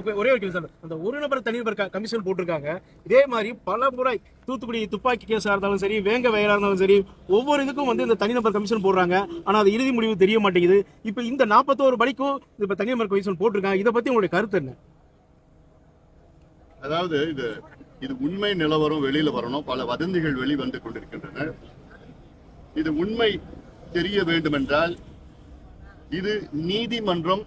ஒரு- ஒரே ஒரு கேள்வி சார். அந்த ஒரு நபர் தனிநபர் கமிஷன் போட்டிருக்காங்க. இதே மாதிரி பல முறை தூத்துக்குடி துப்பாக்கி கேஸாக இருந்தாலும் சரி வேங்க வயலா இருந்தாலும் சரி ஒவ்வொரு இதுக்கும் வந்து இந்த தனிநபர் கமிஷன் போடுறாங்க. ஆனால் அது இறுதி முடிவு தெரிய மாட்டேங்குது. இப்போ இந்த நாற்பத்தோரு படிக்கும் இப்போ தனிநபர் கமிஷன் போட்டிருக்காங்க. இதை பற்றி உங்களுடைய கருத்து என்ன? அதாவது இது இது உண்மை நிலவரம் வெளியில வரணும். பல வதந்திகள் வெளிவந்து கொண்டிருக்கின்றன. இது உண்மை தெரிய வேண்டுமென்றால் இது நீதிமன்றம்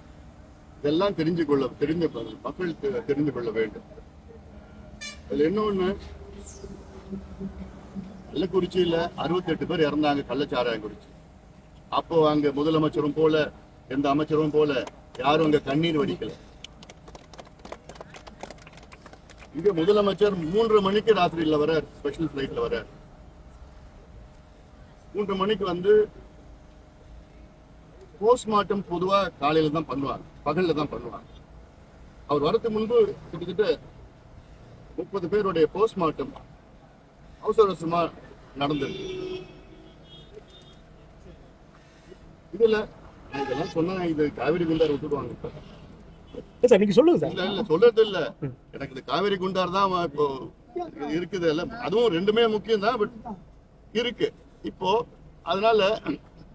இதெல்லாம் தெரிஞ்சு கொள்ள தெரிந்து கொள்ள- மக்கள் தெரிந்து கொள்ள வேண்டும். அதுல இன்னொன்னு கள்ளக்குறிச்சியில அறுபத்தி எட்டு பேர் இறந்தாங்க கள்ளச்சாராயம் குறிச்சி அப்போ அங்க முதலமைச்சரும் போல எந்த அமைச்சரும் போல யாரும் அங்க கண்ணீர் வடிக்கல. இங்க முதலமைச்சர் மூன்று மணிக்கு ராத்திரியில வர ஸ்பெஷல் ஃபிளைட்ல வர மூன்று மணிக்கு வந்து போஸ்ட்மார்ட்டம் பொதுவா காலையில தான் பண்ணுவாங்க. பகல்ல தான் பண்ணுவாங்க. அவர் வரதுக்கு முன்பு கிட்டத்தட்ட முப்பது பேருடைய போஸ்ட்மார்ட்டம் அவசர அவசரமா நடந்திருக்கு இதுல இதெல்லாம் சொன்னா இது காவிரி குண்டார் விட்டுடுவாங்க. இப்ப சார் நீங்க சொல்லுங்க சார். இல்ல சொல்றது இல்ல எனக்கு இந்த காவேரி குண்டார் தான் இப்போ இருக்குது. இல்ல அதுவும் ரெண்டுமே முக்கியம் தான் பட் இருக்கு. இப்போ அதனால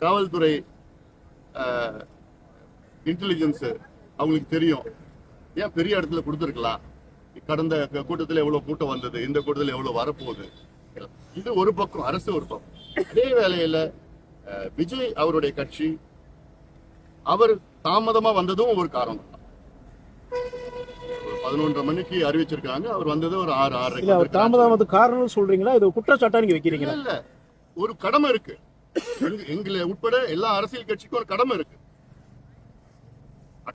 காவல்துறை இன்டெலிஜென்ஸ் அவங்களுக்கு தெரியும். ஏன் பெரிய இடத்துல கொடுத்துருக்கலாம் கடந்த கூட்டத்துல எவ்வளவு கூட்டம் வந்தது இந்த கூட்டத்துல எவ்வளவு வரப்போகுது? இது ஒரு பக்கம் அரசு ஒரு பக்கம். அதே வேளையில அஹ், விஜய் அவருடைய கட்சி அவர் தாமதமா வந்ததும் ஒரு காரணம். பதினொன்றரை மணிக்கு அறிவிச்சிருக்காங்க அவர் வந்தது ஒரு ஆறு ஆறு தாமதமாவது காரணம் சொல்றீங்களா? இது குற்றச்சாட்டா நீங்க வைக்கிறீங்களா? இல்ல. ஒரு கடமை இருக்கு. எங்களை உட்பட எல்லா அரசியல் கட்சிக்கும் ஒரு கடமை இருக்கு.